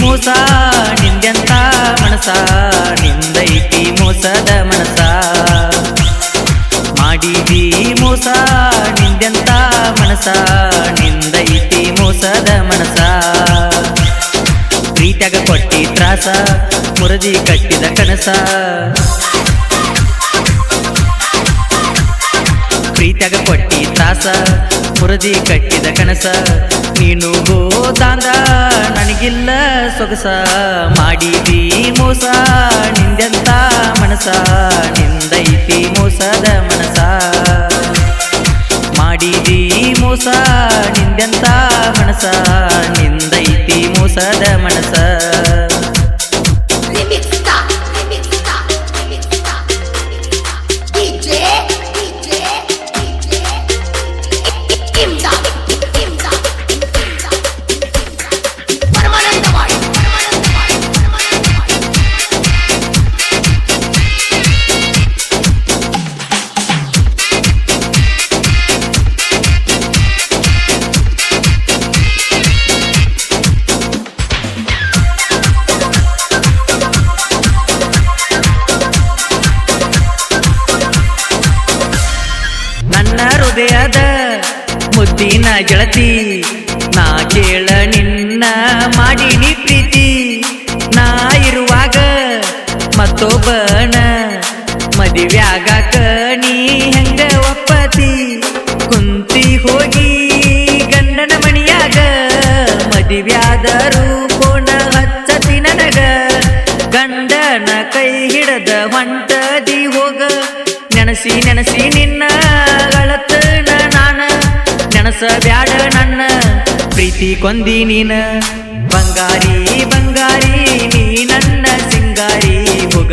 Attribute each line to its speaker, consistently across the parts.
Speaker 1: ಮೋಸ ನಿಂದೆಂತ ಮನಸ ನಿಂದೈತಿ ಮೋಸದ ಮನಸ ಮಾಡಿದಿ ಮೋಸ ನಿಂದೆಂತ ಮನಸ ನಿಂದೈತಿ ಮೋಸದ ಮನಸ ಪ್ರೀತ್ಯಾಗ ಕೊಟ್ಟಿ ತ್ರಾಸ, ಮುರದಿ ಕಟ್ಟಿದ ಕನಸ. ಪ್ರೀತ್ಯಾಗ ಕೊಟ್ಟಿ ತ್ರಾಸ, ಮುರದಿ ಕಟ್ಟಿದ ಕನಸ. ನೀನು ಹೋದಾಂದ ನನಗಿಲ್ಲ ಸೊಗಸ. ಮಾಡಿದಿ ಮೋಸ. ನಿಂದೆಂತ ಮನಸ? ನಿಂದೈತಿ ಮೋಸದ ಮನಸ? ಮಾಡಿದಿ ಮೋಸ. ನಿಂದೆಂತ ಮನಸ? ನಿಂದೈತಿ ಮೋಸದ ಮನಸ? ಹೃದಯದ ಮುದ್ದಿನ ಗೆಳತಿ. ನಾ ಕೇಳ ನಿನ್ನ ಮಾಡಿನಿ ಪ್ರೀತಿ. ನಾ ಇರುವಾಗ ಮತ್ತೊಬ್ಬನ ವ್ಯಾಗ ನೀ ಹೆಂಗ ಒಪ್ಪತಿ? ಕುಂತಿ ಹೋಗಿ ಗಂಡನ ಮಣಿಯಾಗ ಮದುವ್ಯಾದರು ಕೋಣ ಹಚ್ಚತಿ ನನಗ. ಗಂಡನ ಕೈ ಹಿಡದ ಹೊಂಟದಿ ಹೋಗ. ನೆನಸಿ ನೆನಸಿ ನಿನ್ನ ನೆನಸ ಬ್ಯಾಡ ನನ್ನ. ಪ್ರೀತಿ ಕೊಂದಿ ನೀನ. ಬಂಗಾರಿ ಬಂಗಾರಿ ನೀ ನನ್ನ ಸಿಂಗಾರಿ. ಹೋಗ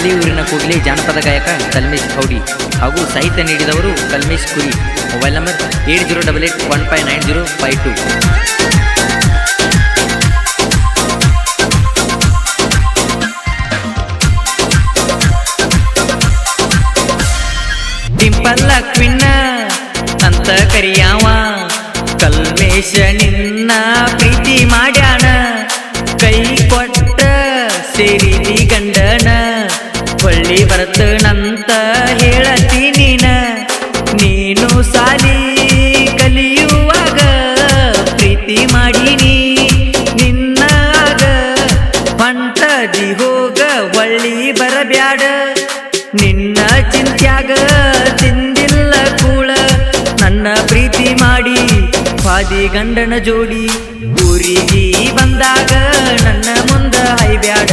Speaker 1: ಮಳಲಿ ಊರಿನ ಕೂಡಲಿ ಜಾನಪದ ಗಾಯಕ ಕಲ್ಮೇಶ್ ಕೌಡಿ ಹಾಗೂ ಸಾಹಿತ್ಯ ನೀಡಿದವರು Kalmesh Kuri. Mobile number eight zero double eight one five nine zero five two. ಡಿಂಪಲ್ಲ ಕ್ವಿನ್ನ, ಅಂತ ಕರಿಯಾವ. ಕಲ್ಮೇಶ ನಿನ್ನ ಪ್ರೀತಿ ಮಾಡ್ಯಾಣ ಕೈ ಹೊಳ್ಳಿ ಬರ್ತನಂತ ಹೇಳತೀನಿ ನೀನ. ನೀನು ಸಾಲಿ ಕಲಿಯುವಾಗ ಪ್ರೀತಿ ಮಾಡೀನಿ. ನಿನ್ನಾಗ ಹೊಂಟದಿ ಹೋಗ ಒಳ್ಳಿ ಬರಬ್ಯಾಡ. ನಿನ್ನ ಚಿಂತ್ಯಾಗ ತಿಂದಿಲ್ಲ ಕೂಳ. ನನ್ನ ಪ್ರೀತಿ ಮಾಡಿ ಪಾದಿ ಗಂಡನ ಜೋಡಿ ಊರಿಗೆ ಬಂದಾಗ ನನ್ನ ಮುಂದ ಹೈಬ್ಯಾಡ.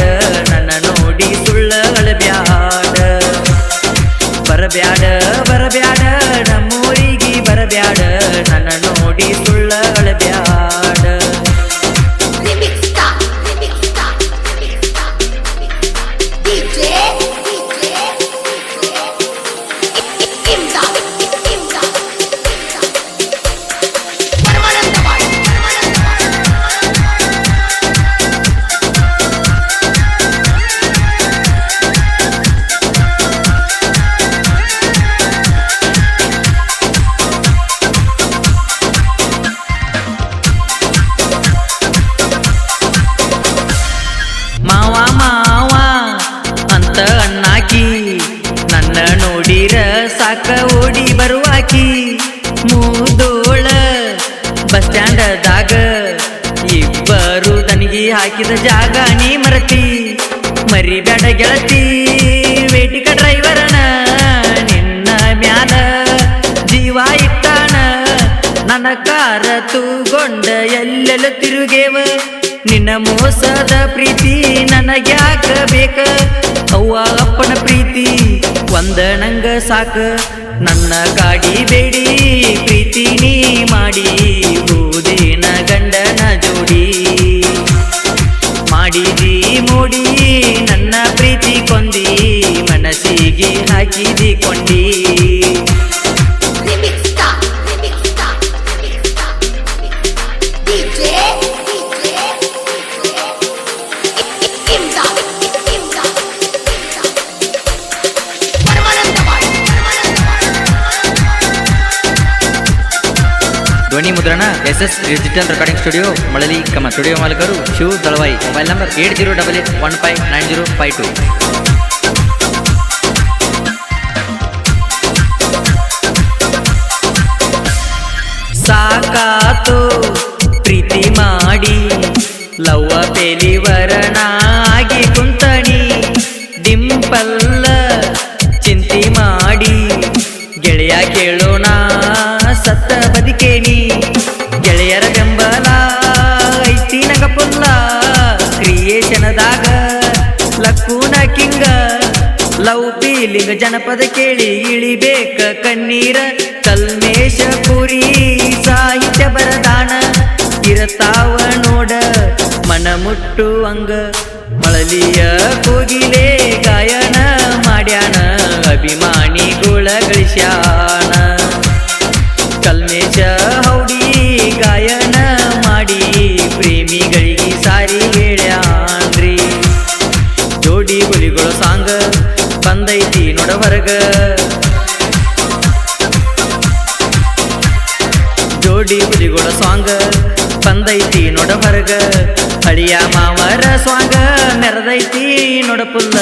Speaker 1: ಸಾಕ ಓಡಿ ಬರುವಾಕಿ ಮೂದೋಳ ಬಸ್ ಸ್ಟ್ಯಾಂಡದಾಗ ಇಬ್ಬರು ತನಗಿ ಹಾಕಿದ ಜಾಗ ನೀ ಮರತಿ. ಮರಿಬೇಡ ಗೆಳತಿ, ವೇಟಿಕ ಡ್ರೈವರನ, ನಿನ್ನ ಮ್ಯಾಲ ಜೀವ ಇಟ್ಟಾನ. ನನ್ನ ಕಾರ ತೂಗೊಂಡ ಎಲ್ಲೆಲ್ಲ ತಿರುಗೇವ. ನಿನ್ನ ಮೋಸದ ಪ್ರೀತಿ ನನಗ್ಯಾಕ ಬೇಕ? ಅವ್ವ ಅಪ್ಪನ ಪ್ರೀತಿ ಒಂದ ನಂಗ ಸಾಕ. ನನ್ನ ಗಾಡಿ ಬೇಡಿ ಪ್ರೀತಿ ನೀ ಮಾಡಿ. ಧ್ವನಿ ಮುದ್ರಣ S S digital recording studio, Malali ಕಮ ಸ್ಟುಡಿಯೋ ಮಾಲೀಕರು, Shiva Dalavayi, mobile number eight zero double eight one five nine zero five two. ಸಾಕಾತು, ಪ್ರೀತಿ ಮಾಡಿ, ಲವ್ವ ಪೆಲಿವರನಾಗಿ ಕುಂತಣಿ ಡಿಂಪಲ್ಲ ಚಿಂತಿ ಮಾಡಿ, ಗೆಳೆಯ ಕೇಳೋಣ, ಸತ್ತ ಬದುಕೇನಿ. ಫೀಲಿಂಗ್ ಜನಪದ ಕೇಳಿ ಇಳಿಬೇಕ ಕಣ್ಣೀರ ಕಲ್ಮೇಶ ಪುರಿ ಸಾಹಿತ್ಯ ಬರದಾನ ಇರತಾವ ನೋಡ ಮನ ಮುಟ್ಟುವಂಗ ಮಳಲಿಯ ಕೋಗಿಲೆ ಗಾಯನ ಮಾಡ್ಯಾನ ಅಭಿಮಾನಿಗಳ ಗಳಿಸ್ಯಾನ ಹೊರಗ. ಜೋಡಿ ಹುಲಿಗಳ ಸಾಂಗ ಬಂದೈತಿ ನೋಡ ಹೊರಗ. ಹಳಿಯ ಮಾವರ ಸ್ವಾಂಗ ಮೆರದೈತಿ ನೋಡ ಪುಲ್ಲ.